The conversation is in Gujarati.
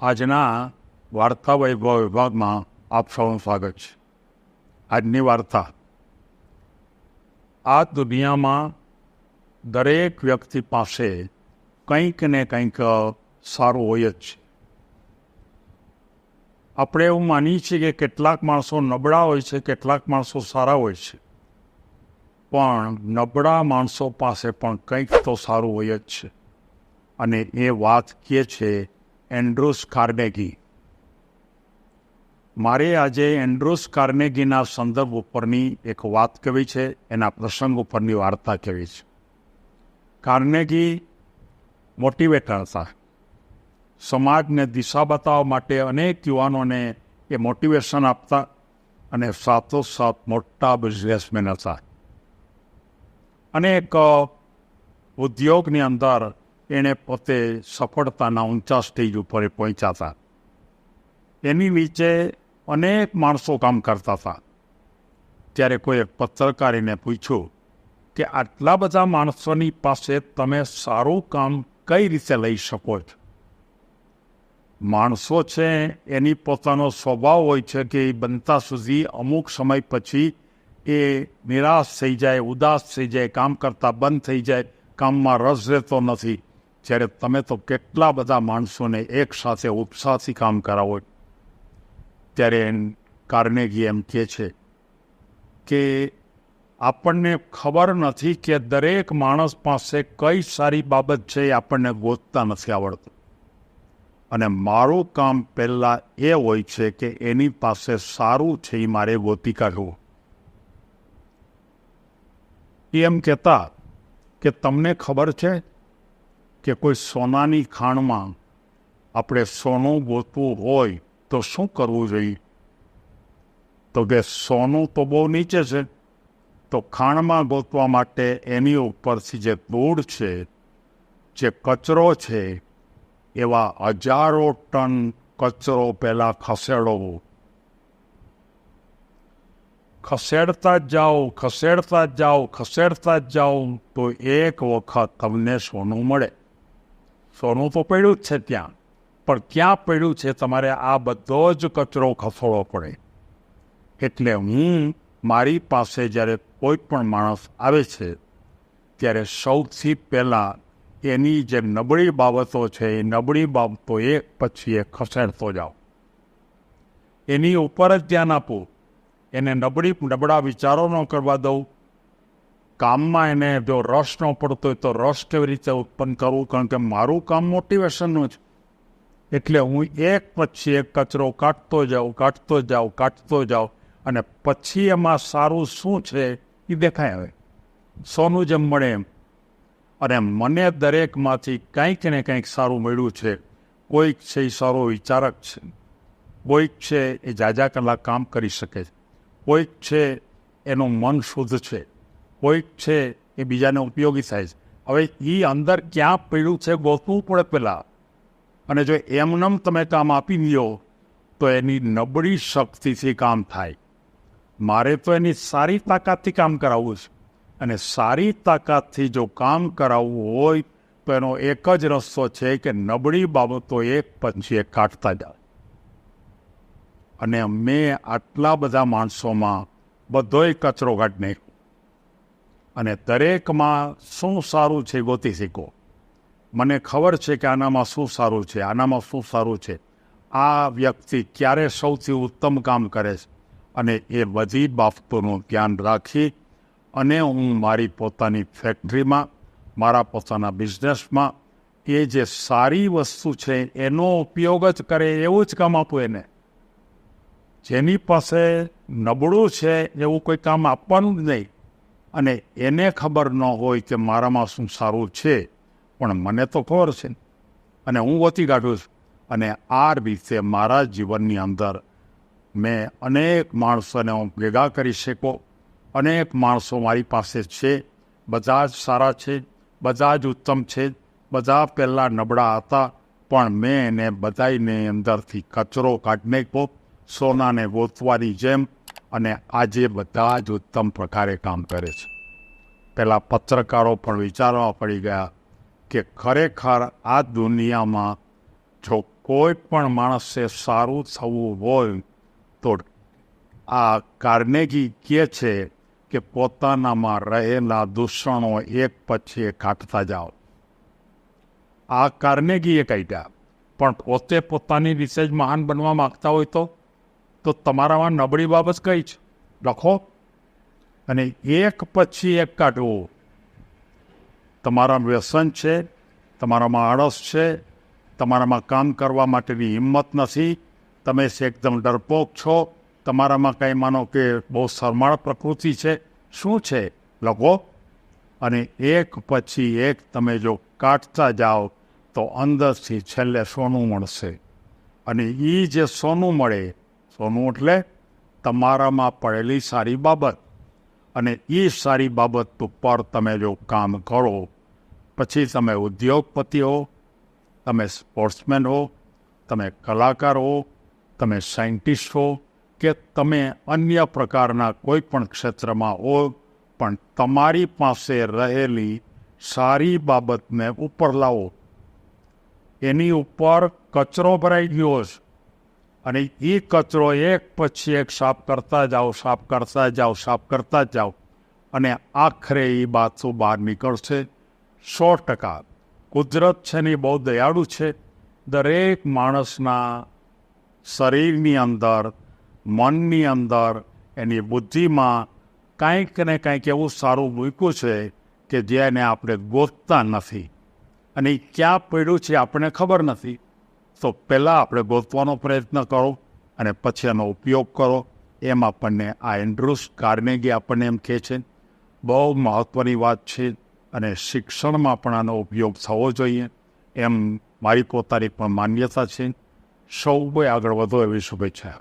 આજના વાર્તા વૈભવ વિભાગમાં આપ સૌનું સ્વાગત છે. આજની વાર્તા. આ દુનિયામાં દરેક વ્યક્તિ પાસે કંઈક ને કંઈક સારું હોય જ છે. આપણે એવું માનીએ છીએ કે કેટલાક માણસો નબળા હોય છે, કેટલાક માણસો સારા હોય છે. પણ નબળા માણસો પાસે પણ કંઈક તો સારું હોય જ છે. અને એ વાત કે છે એન્ડ્રુસ કાર્નેગી. મારે આજે એન્ડ્રુસ કાર્નેગીના સંદર્ભ ઉપરની એક વાત કહેવી છે, એના પ્રસંગ ઉપરની વાર્તા કહેવી છે. કાર્નેગી મોટિવેટર હતા. સમાજને દિશા બતાવવા માટે અનેક યુવાનોને એ મોટિવેશન આપતા અને સાથોસાથ મોટા બિઝનેસમેન હતા. અનેક ઉદ્યોગની અંદર એણે પોતે સફળતાના ઊંચા સ્ટેજ ઉપર પહોંચ્યા હતા. એની નીચે અનેક માણસો કામ કરતા હતા. ત્યારે કોઈ એક પત્રકારીને પૂછ્યું કે આટલા બધા માણસોની પાસે તમે સારું કામ કઈ રીતે લઈ શકો છો? માણસો છે એની પોતાનો સ્વભાવ હોય છે કે એ બનતા સુધી અમુક સમય પછી એ નિરાશ થઈ જાય, ઉદાસ થઈ જાય, કામ કરતાં બંધ થઈ જાય, કામમાં રસ રહેતો નથી. જ્યારે તમે તો કેટલા બધા માણસોને એક સાથે ઉપસાથી કામ કરાવો, ત્યારે કાર્નેગી એમ કહે છે કે આપણને ખબર નથી કે દરેક માણસ પાસે કઈ સારી બાબત છે એ આપણને ગોતતા નથી આવડતું. અને મારું કામ પહેલાં એ હોય છે કે એની પાસે સારું છે એ મારે ગોતી કાઢવું. એમ કહેતા કે તમને ખબર છે કે કોઈ સોનાની ખાણમાં આપણે સોનું ગોતવું હોય તો શું કરવું જોઈએ? તો કે સોનું તો બહુ નીચે છે, તો ખાણમાં ગોતવા માટે એની ઉપરથી જે ધૂળ છે, જે કચરો છે, એવા હજારો ટન કચરો પહેલાં ખસેડવો ખસેડતા જ જાઓ, ખસેડતા જ જાઓ, ખસેડતા જ જાઓ, તો એક વખત તમને સોનું મળે. સોનું તો પડ્યું જ છે ત્યાં. પણ ક્યાં પડ્યું છે તમારે આ બધો જ કચરો ખસોડવો પડે? એટલે હું મારી પાસે જ્યારે કોઈ પણ માણસ આવે છે, ત્યારે સૌથી પહેલાં એની જે નબળી બાબતો છે, એ નબળી બાબતો એક પછી એક ખસેડતો જાઓ. એની ઉપર જ ધ્યાન આપું. એને નબળી, નબળા વિચારો ન કરવા દઉં. કામમાં એને જો રસ ન પડતો હોય તો રસ કેવી રીતે ઉત્પન્ન કરવું? કારણ કે મારું કામ મોટિવેશનનું છે. એટલે હું એક પછી એક કચરો કાઢતો જાઉં કાઢતો જાઉં કાઢતો જાઉં અને પછી એમાં સારું શું છે એ દેખાય હવે. સોનું જેમ મળે એમ. અને મને દરેકમાંથી કંઈક ને કંઈક સારું મળ્યું છે. કોઈક છે એ સારો વિચારક છે. કોઈક છે એ જાજા કલાક કામ કરી શકે છે. કોઈક છે એનું મન શુદ્ધ છે. કોઈક છે એ બીજાને ઉપયોગી થાય છે. હવે એ અંદર ક્યાં પડ્યું છે ગોતવું પડે પહેલાં. અને જો એમનેમ તમે કામ આપી દો, તો એની નબળી શક્તિથી કામ થાય. મારે તો એની સારી તાકાતથી કામ કરાવવું છે. અને સારી તાકાતથી જો કામ કરાવવું હોય, તો એનો એક જ રસ્તો છે કે નબળી બાબતો એક પછી એક કાઢતા જાય અને મેં આટલા બધા માણસોમાં બધોય કચરો કાઢી અને દરેકમાં શું સારું છે ગોતી શીખો. મને ખબર છે કે આનામાં શું સારું છે, આનામાં શું સારું છે. આ વ્યક્તિ ક્યારે સૌથી ઉત્તમ કામ કરે છે અને એ બધી બાબતોનું ધ્યાન રાખી અને હું મારી પોતાની ફેક્ટરીમાં, મારા પોતાના બિઝનેસમાં એ જે સારી વસ્તુ છે એનો ઉપયોગ જ કરે એવું જ કામ આપું એને. જેની પાસે નબળું છે એવું કોઈ કામ આપવાનું જ નહીં. અને એને ખબર ન હોય કે મારામાં શું સારું છે, પણ મને તો ખબર છે. અને હું વતી કાઢું છું. અને આ રીતે મારા જીવનની અંદર મેં અનેક માણસોને હું ભેગા કરી શકો. અનેક માણસો મારી પાસે છે. બધા જ સારા છે. બધા જ ઉત્તમ છે. બધા પહેલાં નબળા હતા, પણ મેં એને બધાને અંદરથી કચરો કાઢી નાખ્યો. સોનાને ગોતવાની જેમ અને આજે બધા જ ઉત્તમ પ્રકારે કામ કરે છે. પહેલાં પત્રકારો પણ વિચારવા પડી ગયા કે ખરેખર આ દુનિયામાં જો કોઈ પણ માણસે સારું થવું હોય, તો આ કાર્નેગી કહે છે કે પોતાનામાં રહેલા દૂષણો એક પછી એક કાઢતા જાઓ. આ કાર્નેગીએ કાઢ્યા પણ પોતે પોતાની રીતે જ મહાન બનવા માગતા હોય તો તો તમારામાં નબળી બાબત કઈ છે? લખો. અને એક પછી એક કાઢવો તમારા વ્યસન છે, તમારામાં આળસ છે, તમારામાં કામ કરવા માટેની હિંમત નથી, તમે એકદમ ડરપોક છો, તમારામાં કંઈ માનો કે બહુ શરમાળ પ્રકૃતિ છે, શું છે? લખો. અને એક પછી એક તમે જો કાઢતા જાઓ, તો અંદરથી છેલ્લે સોનું મળશે. અને એ જે સોનું મળે સોનું એટલે તમારામાં પડેલી સારી બાબત અને એ સારી બાબત ઉપર તમે જો કામ કરો, પછી તમે ઉદ્યોગપતિ હો તમે સ્પોર્ટ્સમેન હો તમે કલાકાર હો તમે સાયન્ટિસ્ટ હો કે તમે અન્ય પ્રકારના કોઈ પણ ક્ષેત્રમાં હો, પણ તમારી પાસે રહેલી સારી બાબતને ઉપર લાવો. એની ઉપર કચરો ભરાઈ ગયો છે. અને એ કચરો એક પછી એક સાફ કરતા જાઓ, સાફ કરતા જાઓ, સાફ કરતા જાઓ. અને આખરે એ બાથું બહાર નીકળશે. સો ટકા. કુદરત છે ને બહુ દયાળુ છે. દરેક માણસના શરીરની અંદર, મનની અંદર એની બુદ્ધિમાં કાંઈક ને કાંઈક એવું સારું મૂક્યું છે કે જેને આપણે ગોતતા નથી. અને એ ક્યાં પડ્યું છે આપણને ખબર નથી. તો પહેલાં આપણે ગોતવાનો પ્રયત્ન કરો અને પછી એનો ઉપયોગ કરો. એમ આપણને આ એન્ડ્રુસ કાર્નેગી આપણને એમ કહે છે. બહુ મહત્ત્વની વાત છે અને શિક્ષણમાં પણ આનો ઉપયોગ થવો જોઈએ. એમ મારી પોતાની પણ માન્યતા છે. સૌ કોઈ આગળ વધો એવી શુભેચ્છા.